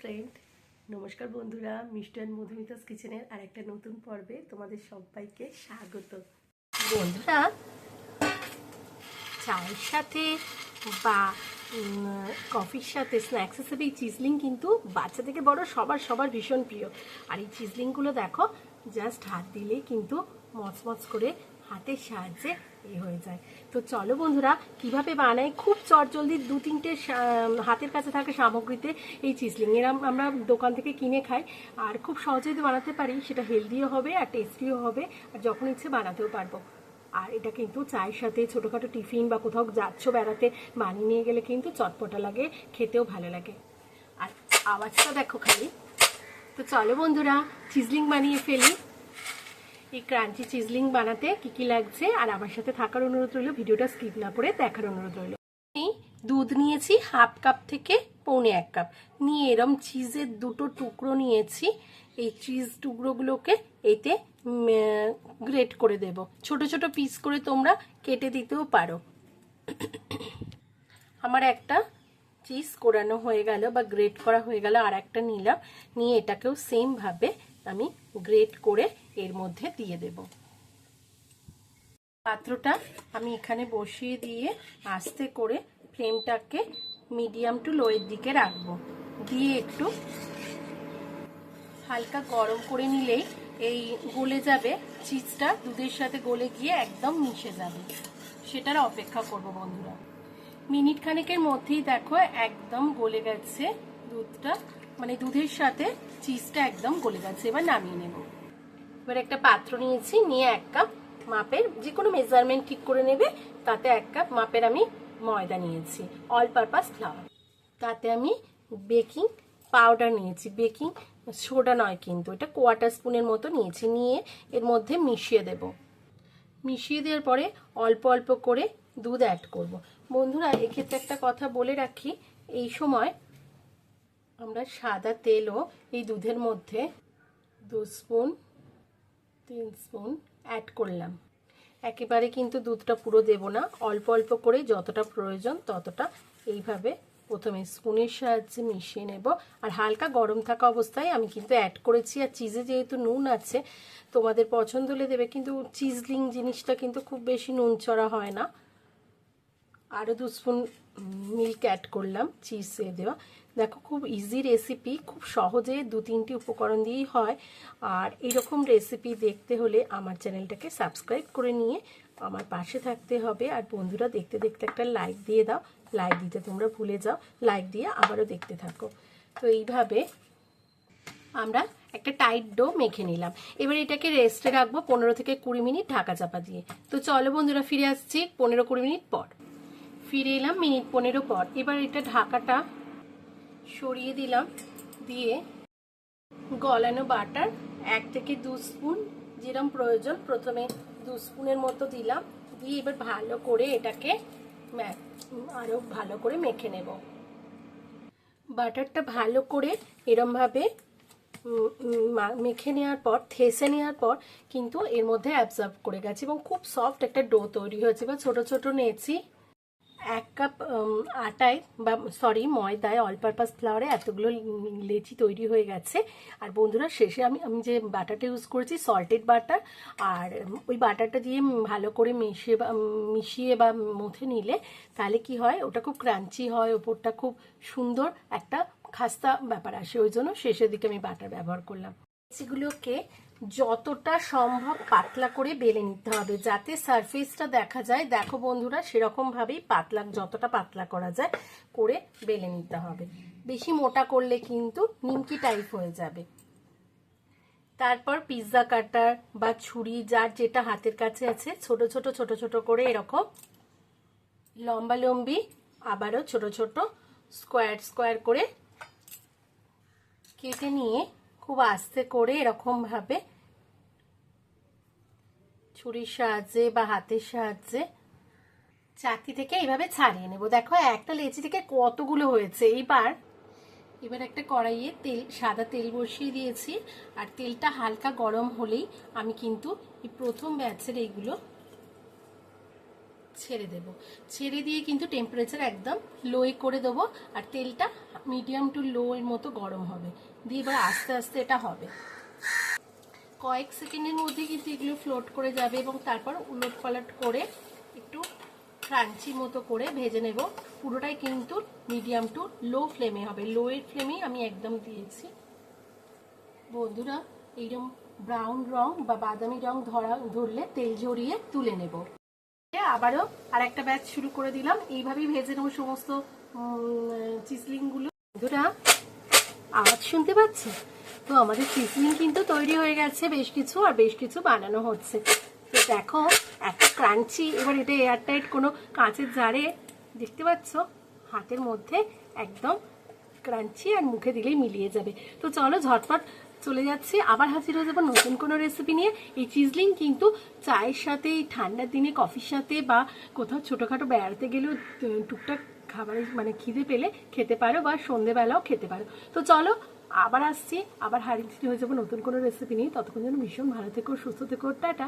Friend নমস্কার বন্ধুরা, mister Madhumita's কিচেনের আর একটা নতুন পর্বে তোমাদের সবাইকে স্বাগত। বন্ধুরা, চায়ের সাথে বা কফির সাথে স্ন্যাক্স হিসেবে এই চিজলিং কিন্তু বাচ্চা থেকে বড় সবার সবার ভীষণ প্রিয়। আর এই চিজলিংগুলো দেখো জাস্ট হাত দিলে কিন্তু মচমচ করে হাতের সাহায্যে এ হয়ে যায়। তো চলো বন্ধুরা, কীভাবে বানাই? খুব চটজলদি দু তিনটে হাতের কাছে থাকা সামগ্রীতে এই চিজলিং এর আমরা দোকান থেকে কিনে খাই। আর খুব সহজেই বানাতে পারি, সেটা হেলদিও হবে আর টেস্টিও হবে আর যখন ইচ্ছে বানাতেও পারব। আর এটা কিন্তু চায়ের সাথে ছোটোখাটো টিফিন বা কোথাও যাচ্ছ বেড়াতে, বানিয়ে নিয়ে গেলে কিন্তু চটপটা লাগে, খেতেও ভালো লাগে। আর আওয়াজটা দেখো খালি। তো চলো বন্ধুরা, চিজলিং বানিয়ে ফেলি। এই ক্রাঞ্চি চিজলিং বানাতে কি কি লাগছে? আর আমার সাথে থাকার অনুরোধ রইল, ভিডিওটা স্কিপ না করে দেখার অনুরোধ রইল। আমি দুধ নিয়েছি হাফ কাপ থেকে পৌনে এক কাপ নিয়ে এরম চিজের দুটো টুকরো নিয়েছি। এই চিজ টুকরোগুলোকে এতে গ্রেট করে দেব। ছোট ছোট পিস করে তোমরা কেটে দিতেও পারো। আমার একটা চিজ কোরানো হয়ে গেল বা গ্রেট করা হয়ে গেল, আর একটা নিলাম। নিয়ে এটাকেও সেমভাবে আমি গ্রেট করে এর মধ্যে দিয়ে দেব। পাত্রটা আমি এখানে বসিয়ে দিয়ে আস্তে করে ফ্লেমটাকে মিডিয়াম টু লোয়ের দিকে রাখব। দিয়ে একটু হালকা গরম করে নিলেই এই গলে যাবে, চিজটা দুধের সাথে গলে গিয়ে একদম মিশে যাবে। সেটার অপেক্ষা করব বন্ধুরা। মিনিট খানেকের মধ্যেই দেখো একদম গলে গেছে দুধটা। মানে দুধের সাথে চিজটা একদম গলে গেছে এবার নামিয়ে নেব। এবার একটা পাত্র নিয়েছি, নিয়ে এক কাপ মাপের যে কোনো মেজারমেন্ট ঠিক করে নেবে, তাতে এক কাপ মাপের আমি ময়দা নিয়েছি অল পারপাস ফ্লাওয়ার তাতে আমি বেকিং পাউডার নিয়েছি। বেকিং সোডা নয় কিন্তু, এটা কোয়াটার স্পুনের মতো নিয়েছি, নিয়ে এর মধ্যে মিশিয়ে দেব। মিশিয়ে দেওয়ার পরে অল্প অল্প করে দুধ অ্যাড করব। বন্ধুরা, এক্ষেত্রে একটা কথা বলে রাখি, এই সময় আমরা সাদা তেলও এই দুধের মধ্যে দু স্পুন, তিন স্পুন অ্যাড করলাম। একেবারে কিন্তু দুধটা পুরো দেব না, অল্প অল্প করে যতটা প্রয়োজন ততটা এইভাবে প্রথমে স্পুনের সাহায্যে মিশিয়ে নেব। আর হালকা গরম থাকা অবস্থায় আমি কিন্তু অ্যাড করেছি। আর চিজে যেহেতু নুন আছে, তোমাদের পছন্দ হলে দেবে, কিন্তু চিজলিং জিনিসটা কিন্তু খুব বেশি নুন চড়া হয় না। আরও দু স্পুন মিল্ক অ্যাড করলাম চিজ দেওয়া। দেখো, খুব ইজি রেসিপি খুব সহজে দু, তিনটি উপকরণ দিয়েই হয়। আর এরকম রেসিপি দেখতে হলে আমার চ্যানেলটাকে সাবস্ক্রাইব করে নিয়ে আমার পাশে থাকতে হবে। আর বন্ধুরা, দেখতে দেখতে একটা লাইক দিয়ে দাও। লাইক দিতে তোমরা ভুলে যাও। লাইক দিয়ে আবারও দেখতে থাকো। তো এইভাবে আমরা একটা টাইট ডো মেখে নিলাম। এবার এটাকে রেস্টে রাখব পনেরো থেকে কুড়ি মিনিট ঢাকা চাপা দিয়ে। তো চলো বন্ধুরা, ফিরে আসছি পনেরো কুড়ি মিনিট পর। ফিরে এলাম মিনিট পনেরো পর। এবার এটা ঢাকাটা সরিয়ে দিলাম। দিয়ে গলানো বাটার এক থেকে দু স্পুন যেরম প্রয়োজন প্রথমে দু স্পুনের মতো দিলাম। দিয়ে এবার ভালো করে এটাকে আরও ভালো করে মেখে নেব। বাটারটা ভালো করে এরমভাবে মেখে নেওয়ার পর, থেসে নেওয়ার পর কিন্তু এর মধ্যে অ্যাবজর্ব করে গেছে এবং খুব সফট একটা ডো তৈরি হয়েছে বা ছোট ছোট নিয়েছি। এক কাপ আটায় বা সরি ময়দায় অল পারপাস ফ্লাওয়ারে এতগুলো লেচি তৈরি হয়ে গেছে। আর বন্ধুরা, শেষে আমি আমি যে বাটারটা ইউজ করেছি সল্টেড বাটার আর ওই বাটারটা দিয়ে ভালো করে মিশিয়ে বা মিশিয়ে বা মথে নিলে তাহলে কি হয়, ওটা খুব ক্রাঞ্চি হয়, ওপরটা খুব সুন্দর একটা খাস্তা ব্যাপার আসে। ওই জন্য শেষের দিকে আমি বাটার ব্যবহার করলাম। সেগুলোকে যতটা সম্ভব পাতলা করে বেলে নিতে হবে, যাতে সারফেসটা দেখা যায়। দেখো বন্ধুরা সেরকম ভাবেই পাতলা, যতটা পাতলা করা যায় করে বেলে নিতে হবে। বেশি মোটা করলে কিন্তু নিমকি টাইপ হয়ে যাবে। তারপর পিৎজা কাটার বা ছুরি, যার যেটা হাতের কাছে আছে, ছোট ছোট ছোট ছোট করে এরকম লম্বা লম্বি, আবারও ছোট ছোট স্কোয়ার স্কোয়ার করে কেটে নিয়ে খুব আস্তে করে এরকম ভাবে ছুরির সাহায্যে বা হাতের সাহায্যে চাকতি থেকে এইভাবে ছাড়িয়ে নেব। দেখো, একটা লেচি থেকে কতগুলো হয়েছে? এইবার, এবার একটা কড়াইয়ে তেল, সাদা তেল বসিয়ে দিয়েছি। আর তেলটা হালকা গরম হলেই আমি কিন্তু এই প্রথম ব্যাচের এইগুলো ছেড়ে দেব। ছেড়ে দিয়ে কিন্তু টেম্পারেচার একদম লোয়ে করে দেবো। আর তেলটা মিডিয়াম টু লো এর মতো গরম হবে। দিয়ে এবার আস্তে আস্তে এটা হবে। কয়েক সেকেন্ডের মধ্যে কিন্তু এগুলো ফ্লোট করে যাবে এবং তারপর উলট পালট করে একটু ক্রাঞ্চি মতো করে ভেজে নেব। পুরোটাই কিন্তু মিডিয়াম টু লো ফ্লেমে হবে। লোয়ের ফ্লেমেই আমি একদম দিয়েছি। বন্ধুরা এইরকম ব্রাউন রং বা বাদামি রং ধরা, ধরলে তেল ঝরিয়ে তুলে নেব। আবারও আর একটা ব্যাচ শুরু করে দিলাম। এইভাবেই ভেজে নেব সমস্ত চিসলিংগুলো বন্ধুরা, আওয়াজ শুনতে পাচ্ছি তো আমাদের চিসলিং কিন্তু তৈরি হয়ে গেছে, বেশ কিছু আর বেশ কিছু বানানো হচ্ছে। তো দেখো, এত ক্রাঞ্চি, এবার এটা এয়ারটাইট কোনো কাঁচের জারে, দেখতে পাচ্ছ? হাতের মধ্যে একদম ক্রাঞ্চি আর মুখে দিলেই মিলিয়ে যাবে। তো চলো ঝটপট চলে যাচ্ছি। আবার হাজির হয়ে যাব নতুন কোনো রেসিপি নিয়ে। এই চিজলিং কিন্তু চায়ের সাথে, এই ঠান্ডার দিনে কফির সাথে বা কোথাও ছোটোখাটো বেড়াতে গেলেও টুকটাক খাবারের মানে খিদে পেলে খেতে পারো বা সন্ধেবেলাও খেতে পারো। তো চলো, আবার আসছি, আবার হারিয়ে হয়ে যাব নতুন কোনো রেসিপি নিয়ে। ততক্ষণ যেন ভীষণ ভালো থেকো, সুস্থ থেকো, টাটা।